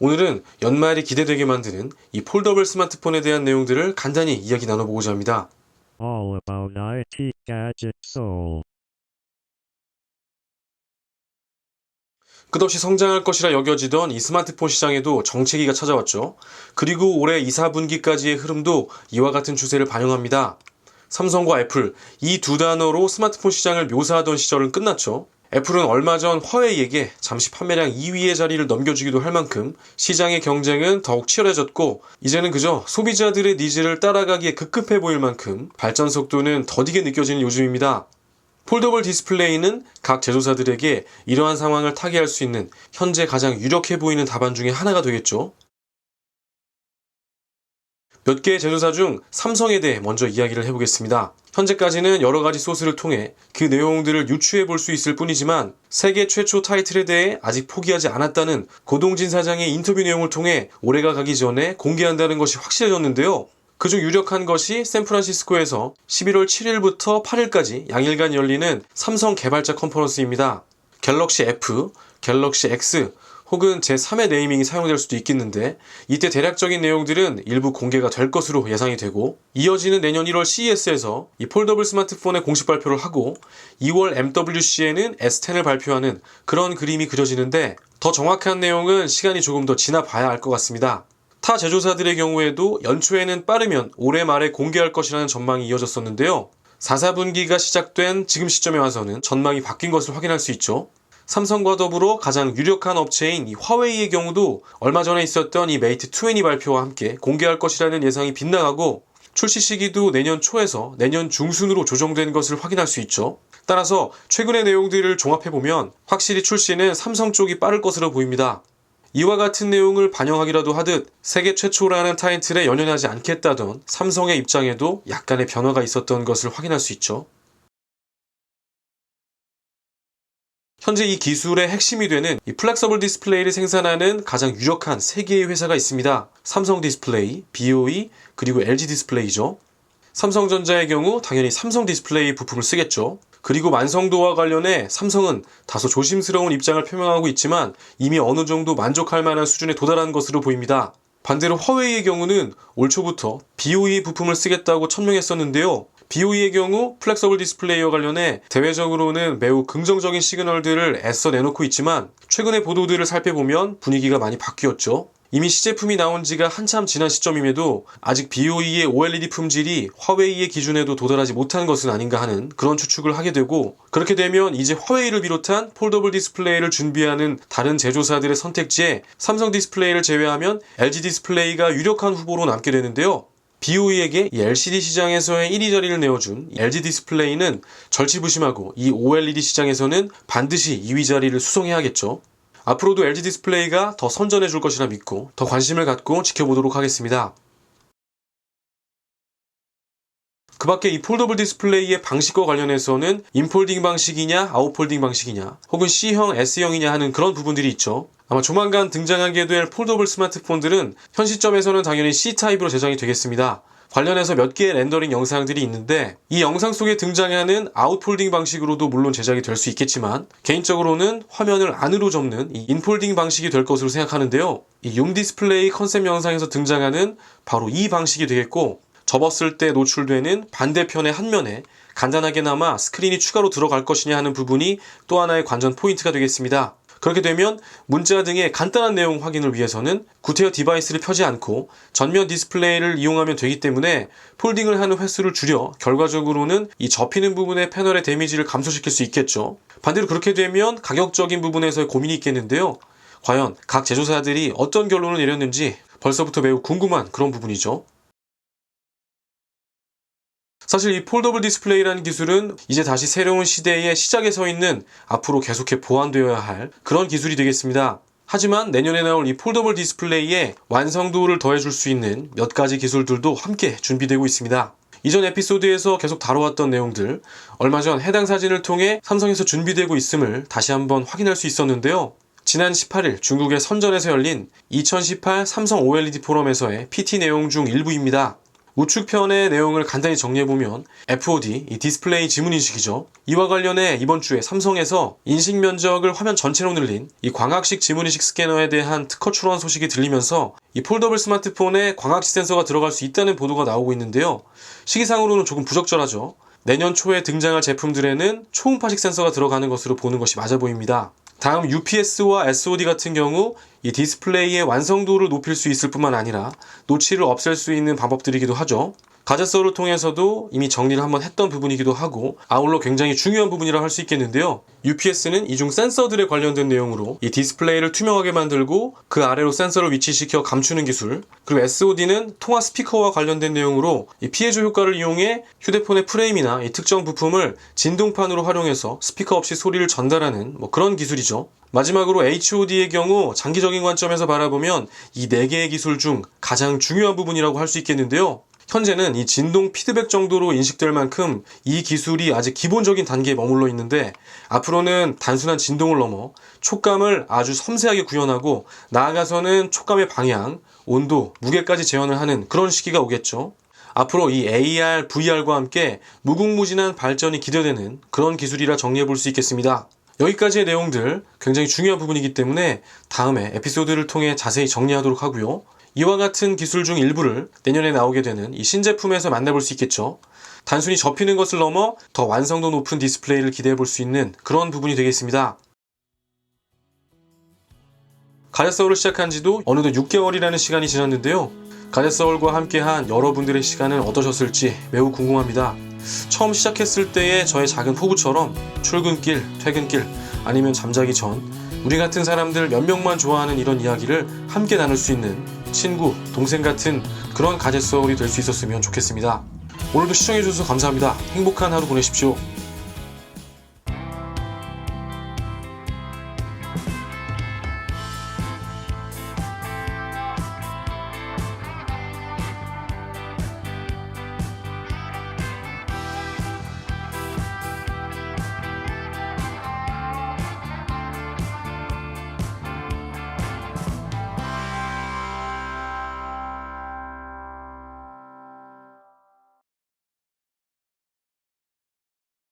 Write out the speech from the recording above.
오늘은 연말이 기대되게 만드는 이 폴더블 스마트폰에 대한 내용들을 간단히 이야기 나눠보고자 합니다. All about IT Gadget Soul. 끝없이 성장할 것이라 여겨지던 이 스마트폰 시장에도 정체기가 찾아왔죠. 그리고 올해 2, 4분기까지의 흐름도 이와 같은 추세를 반영합니다. 삼성과 애플, 이 두 단어로 스마트폰 시장을 묘사하던 시절은 끝났죠. 애플은 얼마 전 화웨이에게 잠시 판매량 2위의 자리를 넘겨주기도 할 만큼 시장의 경쟁은 더욱 치열해졌고 이제는 그저 소비자들의 니즈를 따라가기에 급급해 보일 만큼 발전 속도는 더디게 느껴지는 요즘입니다. 폴더블 디스플레이는 각 제조사들에게 이러한 상황을 타개할 수 있는 현재 가장 유력해 보이는 답안 중에 하나가 되겠죠. 몇 개의 제조사 중 삼성에 대해 먼저 이야기를 해보겠습니다. 현재까지는 여러 가지 소스를 통해 그 내용들을 유추해 볼 수 있을 뿐이지만 세계 최초 타이틀에 대해 아직 포기하지 않았다는 고동진 사장의 인터뷰 내용을 통해 올해가 가기 전에 공개한다는 것이 확실해졌는데요. 그중 유력한 것이 샌프란시스코에서 11월 7일부터 8일까지 양일간 열리는 삼성 개발자 컨퍼런스입니다. 갤럭시 F, 갤럭시 X 혹은 제3의 네이밍이 사용될 수도 있겠는데 이때 대략적인 내용들은 일부 공개가 될 것으로 예상이 되고 이어지는 내년 1월 CES에서 이 폴더블 스마트폰의 공식 발표를 하고 2월 MWC에는 S10을 발표하는 그런 그림이 그려지는데 더 정확한 내용은 시간이 조금 더 지나 봐야 알 것 같습니다. 타 제조사들의 경우에도 연초에는 빠르면 올해 말에 공개할 것이라는 전망이 이어졌었는데요. 4, 4분기가 시작된 지금 시점에 와서는 전망이 바뀐 것을 확인할 수 있죠. 삼성과 더불어 가장 유력한 업체인 이 화웨이의 경우도 얼마 전에 있었던 이 메이트 20 발표와 함께 공개할 것이라는 예상이 빗나가고 출시 시기도 내년 초에서 내년 중순으로 조정된 것을 확인할 수 있죠. 따라서 최근의 내용들을 종합해보면 확실히 출시는 삼성 쪽이 빠를 것으로 보입니다. 이와 같은 내용을 반영하기라도 하듯 세계 최초라는 타이틀에 연연하지 않겠다던 삼성의 입장에도 약간의 변화가 있었던 것을 확인할 수 있죠. 현재 이 기술의 핵심이 되는 이 플렉서블 디스플레이를 생산하는 가장 유력한 세 개의 회사가 있습니다. 삼성 디스플레이, BOE, 그리고 LG 디스플레이죠. 삼성전자의 경우 당연히 삼성 디스플레이 부품을 쓰겠죠. 그리고 완성도와 관련해 삼성은 다소 조심스러운 입장을 표명하고 있지만 이미 어느 정도 만족할 만한 수준에 도달한 것으로 보입니다. 반대로 화웨이의 경우는 올 초부터 BOE 부품을 쓰겠다고 천명했었는데요. BOE의 경우 플렉서블 디스플레이와 관련해 대외적으로는 매우 긍정적인 시그널들을 애써 내놓고 있지만 최근의 보도들을 살펴보면 분위기가 많이 바뀌었죠. 이미 시제품이 나온 지가 한참 지난 시점임에도 아직 BOE의 OLED 품질이 화웨이의 기준에도 도달하지 못한 것은 아닌가 하는 그런 추측을 하게 되고 그렇게 되면 이제 화웨이를 비롯한 폴더블 디스플레이를 준비하는 다른 제조사들의 선택지에 삼성 디스플레이를 제외하면 LG 디스플레이가 유력한 후보로 남게 되는데요. BOE에게 이 LCD 시장에서의 1위 자리를 내어준 LG 디스플레이는 절치부심하고 이 OLED 시장에서는 반드시 2위 자리를 수성해야겠죠. 앞으로도 LG 디스플레이가 더 선전해 줄 것이라 믿고 더 관심을 갖고 지켜보도록 하겠습니다. 밖에 이 폴더블 디스플레이의 방식과 관련해서는 인폴딩 방식이냐 아웃폴딩 방식이냐 혹은 C형, S형이냐 하는 그런 부분들이 있죠. 아마 조만간 등장하게 될 폴더블 스마트폰들은 현 시점에서는 당연히 C타입으로 제작이 되겠습니다. 관련해서 몇 개의 렌더링 영상들이 있는데 이 영상 속에 등장하는 아웃폴딩 방식으로도 물론 제작이 될 수 있겠지만 개인적으로는 화면을 안으로 접는 이 인폴딩 방식이 될 것으로 생각하는데요. 이용 디스플레이 컨셉 영상에서 등장하는 바로 이 방식이 되겠고 접었을 때 노출되는 반대편의 한 면에 간단하게나마 스크린이 추가로 들어갈 것이냐 하는 부분이 또 하나의 관전 포인트가 되겠습니다. 그렇게 되면 문자 등의 간단한 내용 확인을 위해서는 구태여 디바이스를 펴지 않고 전면 디스플레이를 이용하면 되기 때문에 폴딩을 하는 횟수를 줄여 결과적으로는 이 접히는 부분의 패널의 데미지를 감소시킬 수 있겠죠. 반대로 그렇게 되면 가격적인 부분에서의 고민이 있겠는데요. 과연 각 제조사들이 어떤 결론을 내렸는지 벌써부터 매우 궁금한 그런 부분이죠. 사실 이 폴더블 디스플레이라는 기술은 이제 다시 새로운 시대의 시작에 서 있는 앞으로 계속해 보완되어야 할 그런 기술이 되겠습니다. 하지만 내년에 나올 이 폴더블 디스플레이에 완성도를 더해줄 수 있는 몇 가지 기술들도 함께 준비되고 있습니다. 이전 에피소드에서 계속 다뤄왔던 내용들, 얼마 전 해당 사진을 통해 삼성에서 준비되고 있음을 다시 한번 확인할 수 있었는데요. 지난 18일 중국의 선전에서 열린 2018 삼성 OLED 포럼에서의 PT 내용 중 일부입니다. 우측편의 내용을 간단히 정리해보면 FOD, 이 디스플레이 지문 인식이죠. 이와 관련해 이번 주에 삼성에서 인식 면적을 화면 전체로 늘린 이 광학식 지문 인식 스캐너에 대한 특허 출원 소식이 들리면서 이 폴더블 스마트폰에 광학식 센서가 들어갈 수 있다는 보도가 나오고 있는데요. 시기상으로는 조금 부적절하죠. 내년 초에 등장할 제품들에는 초음파식 센서가 들어가는 것으로 보는 것이 맞아 보입니다. 다음 UPS와 SOD 같은 경우 이 디스플레이의 완성도를 높일 수 있을 뿐만 아니라 노치를 없앨 수 있는 방법들이기도 하죠. 가제서를 통해서도 이미 정리를 한번 했던 부분이기도 하고 아울러 굉장히 중요한 부분이라 할 수 있겠는데요. UPS는 이중 센서들에 관련된 내용으로 이 디스플레이를 투명하게 만들고 그 아래로 센서를 위치시켜 감추는 기술 그리고 SOD는 통화 스피커와 관련된 내용으로 이 피해조 효과를 이용해 휴대폰의 프레임이나 이 특정 부품을 진동판으로 활용해서 스피커 없이 소리를 전달하는 뭐 그런 기술이죠. 마지막으로 HOD의 경우 장기적인 관점에서 바라보면 이 4개의 기술 중 가장 중요한 부분이라고 할 수 있겠는데요. 현재는 이 진동 피드백 정도로 인식될 만큼 이 기술이 아직 기본적인 단계에 머물러 있는데 앞으로는 단순한 진동을 넘어 촉감을 아주 섬세하게 구현하고 나아가서는 촉감의 방향, 온도, 무게까지 재현을 하는 그런 시기가 오겠죠. 앞으로 이 AR, VR과 함께 무궁무진한 발전이 기대되는 그런 기술이라 정리해 볼 수 있겠습니다. 여기까지의 내용들 굉장히 중요한 부분이기 때문에 다음에 에피소드를 통해 자세히 정리하도록 하고요. 이와 같은 기술 중 일부를 내년에 나오게 되는 이 신제품에서 만나볼 수 있겠죠. 단순히 접히는 것을 넘어 더 완성도 높은 디스플레이를 기대해 볼 수 있는 그런 부분이 되겠습니다. 가젯 서울을 시작한 지도 어느덧 6개월이라는 시간이 지났는데요. 가젯 서울과 함께한 여러분들의 시간은 어떠셨을지 매우 궁금합니다. 처음 시작했을 때의 저의 작은 포부처럼 출근길, 퇴근길, 아니면 잠자기 전 우리 같은 사람들 몇 명만 좋아하는 이런 이야기를 함께 나눌 수 있는 친구, 동생 같은 그런 가젯서울이 될 수 있었으면 좋겠습니다. 오늘도 시청해주셔서 감사합니다. 행복한 하루 보내십시오.